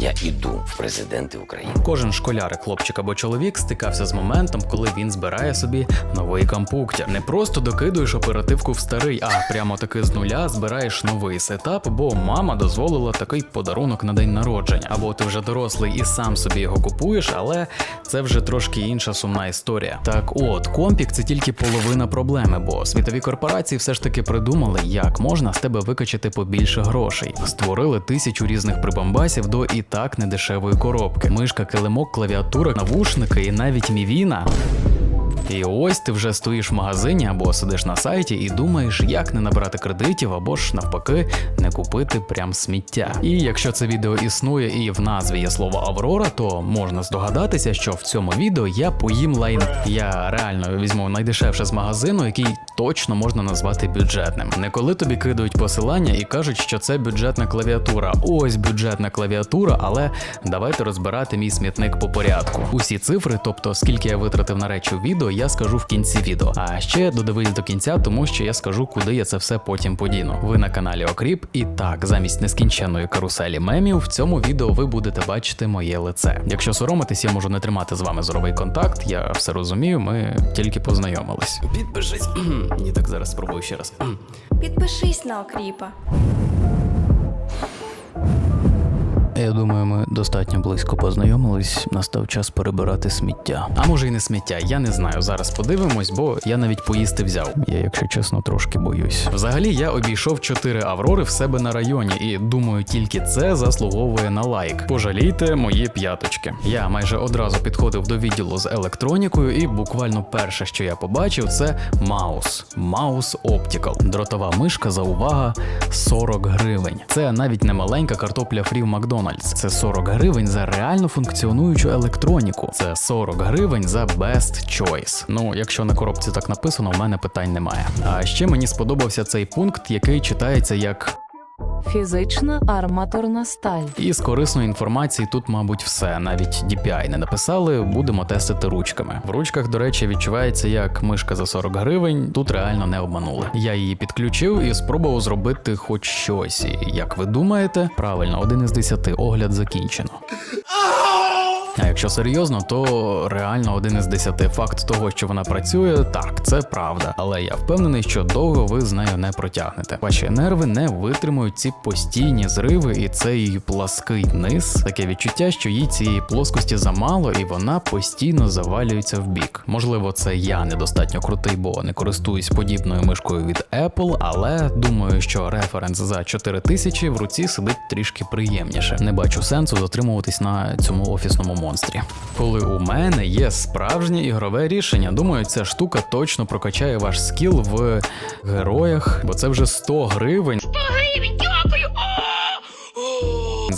я іду в президенти України. Кожен школяр, хлопчик або чоловік стикався з моментом, коли він збирає собі новий компуктер. Не просто докидуєш оперативку в старий, а прямо таки з нуля збираєш новий сетап, бо мама дозволила такий подарунок на день народження. Або ти вже дорослий і сам собі його купуєш, але це вже трошки інша сумна історія. Так от, компік це тільки половина проблеми, бо світові корпорації все ж таки придумали, як можна з тебе викачати побільше грошей. Створили тисячу різних прибамбасів до і так недешевої коробки. Мишка, килимок, клавіатура, навушники і навіть мівіна. І ось ти вже стоїш в магазині або сидиш на сайті і думаєш, як не набрати кредитів, або ж навпаки, не купити прям сміття. І якщо це відео існує і в назві є слово Аврора, то можна здогадатися, що в цьому відео я поїм лайн. Я реально візьму найдешевше з магазину, який точно можна назвати бюджетним. Не коли тобі кидають посилання і кажуть, що це бюджетна клавіатура. Ось бюджетна клавіатура, але давайте розбирати мій смітник по порядку. Усі цифри, тобто скільки я витратив на речі відео, я скажу в кінці відео. А ще додивись до кінця, тому що я скажу, куди я це все потім подіну. Ви на каналі Окріп, і так, замість нескінченної каруселі мемів, в цьому відео ви будете бачити моє лице. Якщо соромитись, я можу не тримати з вами зоровий контакт. Я все розумію, ми тільки познайомились. Підпишись. Ні, так зараз спробую ще раз. Підпишись на окріпа. Я думаю, ми достатньо близько познайомились. Настав час перебирати сміття. А може і не сміття, я не знаю. Зараз подивимось, бо я навіть поїсти взяв. Я, якщо чесно, трошки боюсь. Взагалі, я обійшов чотири аврори в себе на районі, і думаю, тільки це заслуговує на лайк. Пожалійте мої п'яточки. Я майже одразу підходив до відділу з електронікою, і буквально перше, що я побачив, це маус. Маус Optical. Дротова мишка за увага 40 гривень. Це навіть не маленька картопля фрі в Макдональдс. Це 40 гривень за реально функціонуючу електроніку. Це 40 гривень за best choice. Ну, якщо на коробці так написано, в мене питань немає. А ще мені сподобався цей пункт, який читається як. Фізична арматорна сталь. І з корисної інформації тут, мабуть, все. Навіть DPI не написали, будемо тестити ручками. В ручках, до речі, відчувається як мишка за 40 гривень. Тут реально не обманули. Я її підключив і спробував зробити хоч щось. І як ви думаєте, правильно, один із десяти огляд закінчено. А якщо серйозно, то реально один із десяти факт того, що вона працює, так, це правда. Але я впевнений, що довго ви з нею не протягнете. Ваші нерви не витримують ці постійні зриви і цей плаский низ. Таке відчуття, що їй цієї плоскості замало, і вона постійно завалюється в бік. Можливо, це я недостатньо крутий, бо не користуюсь подібною мишкою від Apple, але думаю, що референс за 4000 в руці сидить трішки приємніше. Не бачу сенсу затримуватись на цьому офісному монстрі. Коли у мене є справжнє ігрове рішення, думаю, ця штука точно прокачає ваш скіл в героях, бо це вже 100 гривень. 100 гривень,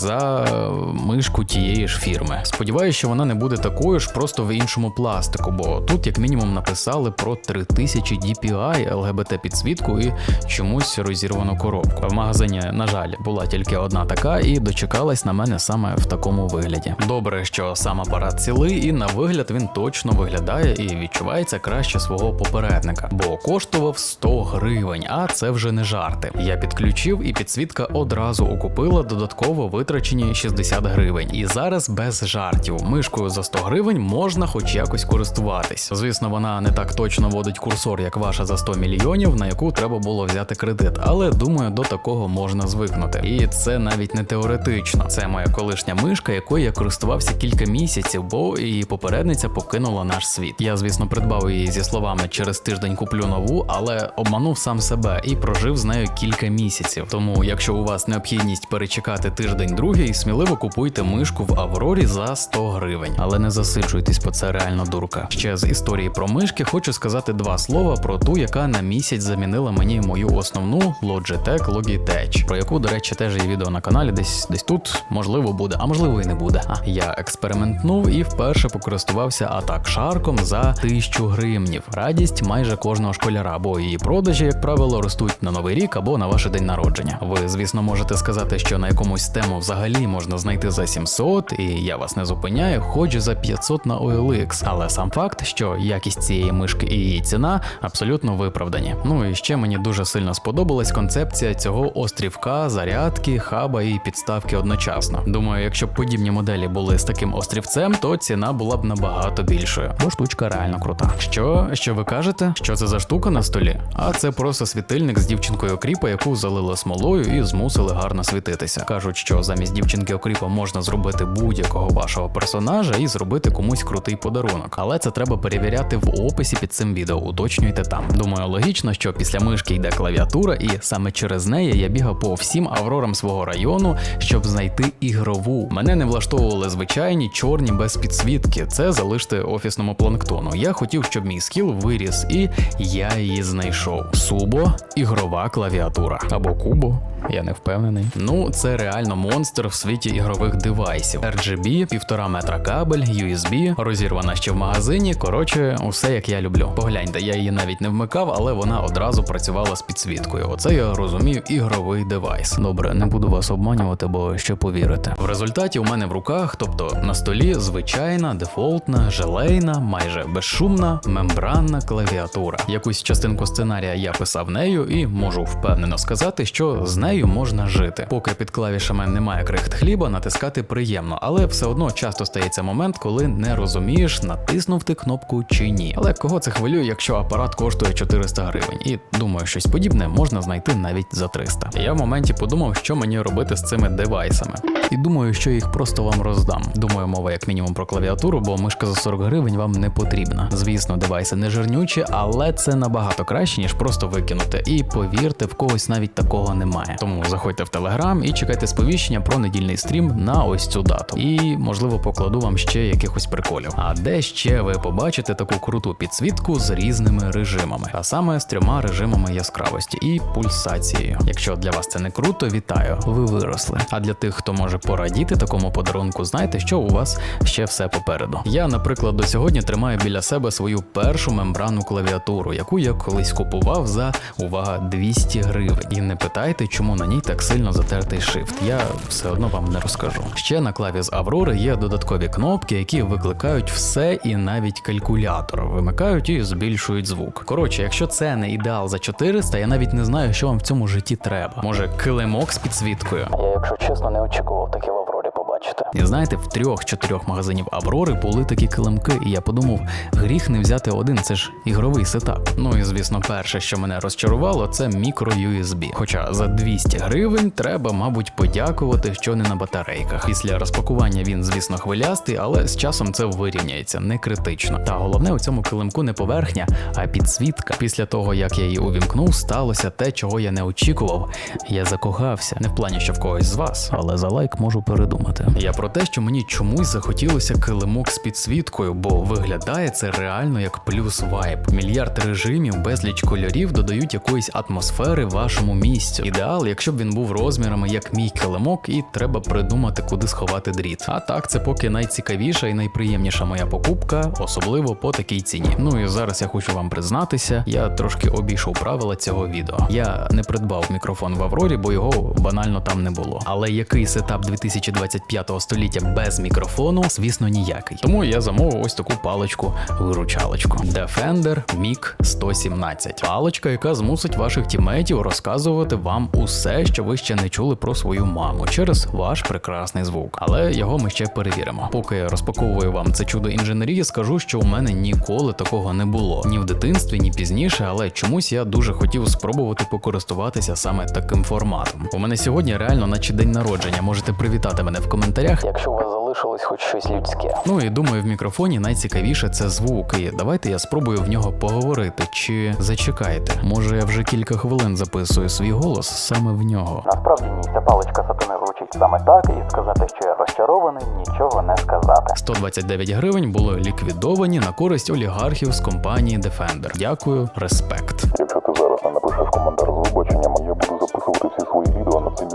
За мишку тієї ж фірми. Сподіваюся, що вона не буде такою ж просто в іншому пластику, бо тут, як мінімум, написали про 3000 DPI, LGBT підсвітку і чомусь розірвану коробку. В магазині, на жаль, була тільки одна така, і дочекалась на мене саме в такому вигляді. Добре, що сам апарат цілий, і на вигляд він точно виглядає і відчувається краще свого попередника, бо коштував 100 гривень, а це вже не жарти. Я підключив, і підсвітка одразу окупила додатково витрачені 60 гривень. І зараз без жартів. Мишкою за 100 гривень можна хоч якось користуватись. Звісно, вона не так точно водить курсор, як ваша за 100 мільйонів, на яку треба було взяти кредит. Але думаю, до такого можна звикнути. І це навіть не теоретично. Це моя колишня мишка, якою я користувався кілька місяців, бо її попередниця покинула наш світ. Я, звісно, придбав її зі словами через тиждень куплю нову, але обманув сам себе і прожив з нею кілька місяців. Тому, якщо у вас необхідність перечекати тиждень другий, сміливо купуйте мишку в Аврорі за 100 гривень. Але не засиджуйтесь, бо це реально дурка. Ще з історії про мишки хочу сказати два слова про ту, яка на місяць замінила мені мою основну Logitech Logitech, про яку, до речі, теж є відео на каналі, десь десь тут можливо буде, а можливо і не буде. А я експериментнув і вперше покористувався атак шарком за 1000 гривнів. Радість майже кожного школяра, бо її продажі, як правило, ростуть на новий рік або на ваш день народження. Ви, звісно, можете сказати, що на якомусь тему в взагалі можна знайти за 700, і я вас не зупиняю, хоч за 500 на OLX. Але сам факт, що якість цієї мишки і її ціна абсолютно виправдані. Ну і ще мені дуже сильно сподобалась концепція цього острівка, зарядки, хаба і підставки одночасно. Думаю, якщо б подібні моделі були з таким острівцем, то ціна була б набагато більшою. Бо штучка реально крута. Що, що ви кажете? Що це за штука на столі? А це просто світильник з дівчинкою окріпа, яку залили смолою і змусили гарно світитися. Кажуть, що замість дівчинки окріпа можна зробити будь-якого вашого персонажа і зробити комусь крутий подарунок. Але це треба перевіряти в описі під цим відео. Уточнюйте там. Думаю, логічно, що після мишки йде клавіатура, і саме через неї я бігав по всім аврорам свого району, щоб знайти ігрову. Мене не влаштовували звичайні чорні без підсвітки. Це залиште офісному планктону. Я хотів, щоб мій скіл виріс, і я її знайшов. Субо, ігрова клавіатура або кубо. Я не впевнений. Ну, це реально монстр в світі ігрових девайсів. RGB, півтора метра кабель, USB, розірвана ще в магазині. Коротше, усе як я люблю. Погляньте, я її навіть не вмикав, але вона одразу працювала з підсвіткою. Оце я розумію ігровий девайс. Добре, не буду вас обманювати, бо ще повірите. В результаті у мене в руках, тобто на столі, звичайна, дефолтна, желейна, майже безшумна, мембранна клавіатура. Якусь частинку сценарія я писав нею і можу впевнено сказати, що з нею можна жити. Поки під клавішами немає крихт хліба, натискати приємно, але все одно часто стається момент, коли не розумієш, натиснув ти кнопку чи ні. Але кого це хвилює, якщо апарат коштує 400 гривень? І думаю, щось подібне можна знайти навіть за 300. Я в моменті подумав, що мені робити з цими девайсами. І думаю, що їх просто вам роздам. Думаю, мова як мінімум про клавіатуру, бо мишка за 40 гривень вам не потрібна. Звісно, девайси не жирнючі, але це набагато краще, ніж просто викинути. І повірте, в когось навіть такого немає. Тому заходьте в телеграм і чекайте сповіщення про недільний стрім на ось цю дату. І можливо покладу вам ще якихось приколів. А де ще ви побачите таку круту підсвітку з різними режимами, а саме з трьома режимами яскравості і пульсацією. Якщо для вас це не круто, вітаю, ви виросли. А для тих, хто може порадіти такому подарунку, знайте, що у вас ще все попереду. Я, наприклад, до сьогодні тримаю біля себе свою першу мембранну клавіатуру, яку я колись купував за увага 200 гривень. І не питайте, чому на ній так сильно затертий шифт. Я все одно вам не розкажу. Ще на клаві з Аврори є додаткові кнопки, які викликають все і навіть калькулятор, вимикають і збільшують звук. Коротше, якщо це не ідеал за 400, я навіть не знаю, що вам в цьому житті треба. Може, килимок з підсвіткою. Я, якщо чесно, не очікував таке в І знаєте, в трьох-чотирьох магазинів Аврори були такі килимки, і я подумав, гріх не взяти один, це ж ігровий сетап. Ну і звісно, перше, що мене розчарувало, це мікро USB. Хоча за 200 гривень треба, мабуть, подякувати, що не на батарейках. Після розпакування він, звісно, хвилястий, але з часом це вирівняється не критично. Та головне у цьому килимку не поверхня, а підсвітка. Після того, як я її увімкнув, сталося те, чого я не очікував. Я закохався. Не в плані, що в когось з вас, але за лайк можу передумати. Я про те, що мені чомусь захотілося килимок з підсвіткою, бо виглядає це реально як плюс вайб. Мільярд режимів, безліч кольорів додають якоїсь атмосфери вашому місцю. Ідеал, якщо б він був розмірами як мій килимок, і треба придумати, куди сховати дріт. А так, це поки найцікавіша і найприємніша моя покупка, особливо по такій ціні. Ну і зараз я хочу вам признатися, я трошки обійшов правила цього відео. Я не придбав мікрофон в Аврорі, бо його банально там не було. Але який сетап 2025 століття без мікрофону, звісно, ніякий. Тому я замовив ось таку паличку виручалочку Defender Mic 117. Паличка, яка змусить ваших тімейтів розказувати вам усе, що ви ще не чули про свою маму через ваш прекрасний звук. Але його ми ще перевіримо. Поки я розпаковую вам це чудо інженерії, скажу, що у мене ніколи такого не було ні в дитинстві, ні пізніше, але чомусь я дуже хотів спробувати покористуватися саме таким форматом. У мене сьогодні реально, наче день народження. Можете привітати мене в коментарях. Якщо у вас залишилось хоч щось людське. Ну і думаю, в мікрофоні найцікавіше це звук. І давайте я спробую в нього поговорити. Чи зачекайте? Може я вже кілька хвилин записую свій голос саме в нього. Насправді ні, ця паличка сатани звучить саме так, і сказати, що я розчарований, нічого не сказати. 129 гривень були ліквідовані на користь олігархів з компанії Defender. Дякую, респект. Якщо ти зараз не напишеш коментар з вибаченням, я буду записувати всі свої відео на цей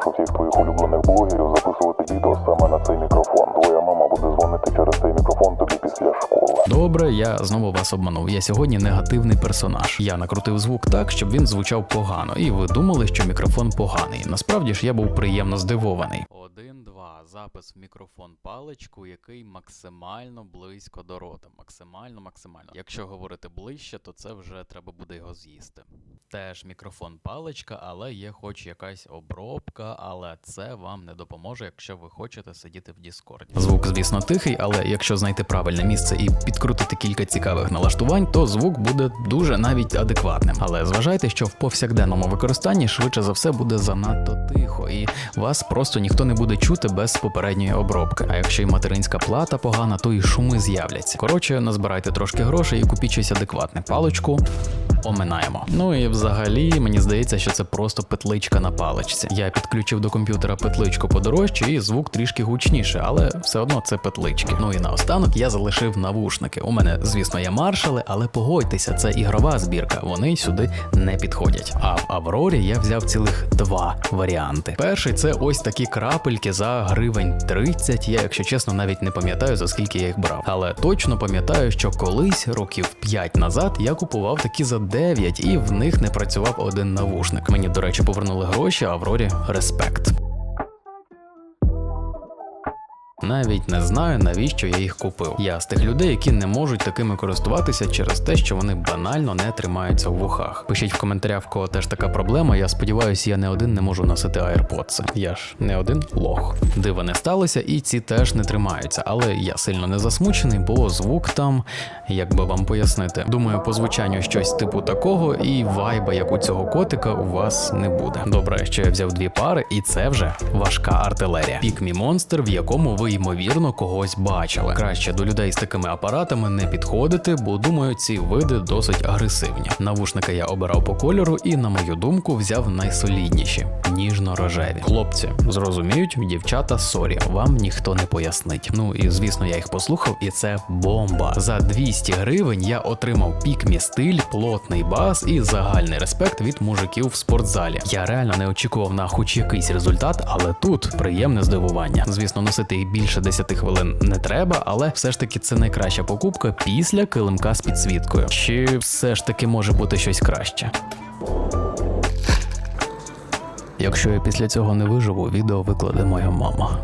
змушу всіх твоїх улюблених блогерів записувати відео саме на цей мікрофон. Твоя мама буде дзвонити через цей мікрофон тобі після школи. Добре, я знову вас обманув. Я сьогодні негативний персонаж. Я накрутив звук так, щоб він звучав погано, і ви думали, що мікрофон поганий. Насправді ж я був приємно здивований. Один. Запис в мікрофон паличку, який максимально близько до рота. Максимально, максимально. Якщо говорити ближче, то це вже треба буде його з'їсти. Теж мікрофон паличка, але є хоч якась обробка, але це вам не допоможе, якщо ви хочете сидіти в Діскорді. Звук, звісно, тихий, але якщо знайти правильне місце і підкрутити кілька цікавих налаштувань, то звук буде дуже навіть адекватним. Але зважайте, що в повсякденному використанні швидше за все буде занадто тихо, і вас просто ніхто не буде чути без попередньої обробки. А якщо й материнська плата погана, то і шуми з'являться. Коротше, назбирайте трошки грошей і купіть щось адекватне. Паличку оминаємо. Ну і взагалі мені здається, що це просто петличка на паличці. Я підключив до комп'ютера петличку подорожче, і звук трішки гучніше, але все одно це петлички. Ну і наостанок я залишив навушники. У мене, звісно, є маршали, але погодьтеся, це ігрова збірка. Вони сюди не підходять. А в Аврорі я взяв цілих два варіанти. Перший це ось такі крапельки за гривень 30. Я, якщо чесно, навіть не пам'ятаю за скільки я їх брав. Але точно пам'ятаю, що колись років 5 назад я купував такі за 9 і в них не працював один навушник. Мені, до речі, повернули гроші, а Аврорі респект. Навіть не знаю, навіщо я їх купив. Я з тих людей, які не можуть такими користуватися через те, що вони банально не тримаються в вухах. Пишіть в коментарях, в кого теж така проблема. Я сподіваюся, я не один не можу носити AirPods. Я ж не один лох. Дива не сталося, і ці теж не тримаються. Але я сильно не засмучений, бо звук там, як би вам пояснити. Думаю, по звучанню щось типу такого, і вайба, як у цього котика, у вас не буде. Добре, що я взяв дві пари, і це вже важка артилерія. Пікмі монстр, в якому ви ймовірно когось бачили. Краще до людей з такими апаратами не підходити, бо думаю, ці види досить агресивні. Навушники я обирав по кольору і, на мою думку, взяв найсолідніші ніжно-рожеві. Хлопці зрозуміють, дівчата, сорі, вам ніхто не пояснить. Ну і звісно, я їх послухав, і це бомба. За 200 гривень я отримав пікмі стиль, плотний бас і загальний респект від мужиків в спортзалі. Я реально не очікував на хоч якийсь результат, але тут приємне здивування. Звісно, носити їх більше 10 хвилин не треба, але все ж таки це найкраща покупка після килимка з підсвіткою. Чи все ж таки може бути щось краще? Якщо я після цього не виживу, відео викладе моя мама.